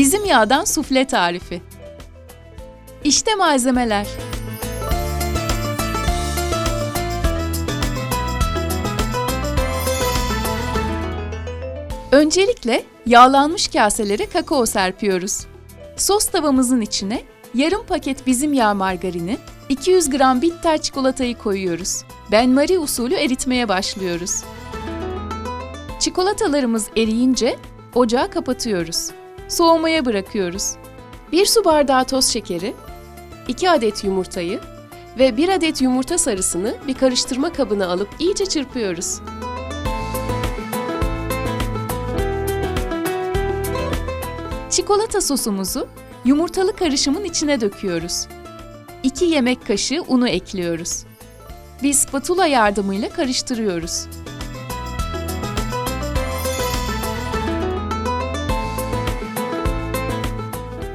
Bizim yağdan sufle tarifi. İşte malzemeler. Öncelikle yağlanmış kaselere kakao serpiyoruz. Sos tavamızın içine yarım paket bizim yağ margarini, 200 gram bitter çikolatayı koyuyoruz. Ben Marie usulü eritmeye başlıyoruz. Çikolatalarımız eriyince ocağı kapatıyoruz. Soğumaya bırakıyoruz. 1 su bardağı toz şekeri, 2 adet yumurtayı ve 1 adet yumurta sarısını bir karıştırma kabına alıp iyice çırpıyoruz. Çikolata sosumuzu yumurtalı karışımın içine döküyoruz. 2 yemek kaşığı unu ekliyoruz. Bir spatula yardımıyla karıştırıyoruz.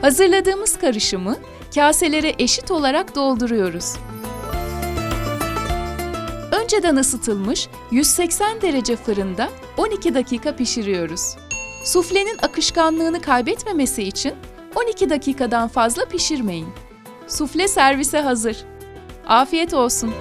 Hazırladığımız karışımı kaselere eşit olarak dolduruyoruz. Önceden ısıtılmış 180 derece fırında 12 dakika pişiriyoruz. Suflenin akışkanlığını kaybetmemesi için 12 dakikadan fazla pişirmeyin. Sufle servise hazır. Afiyet olsun.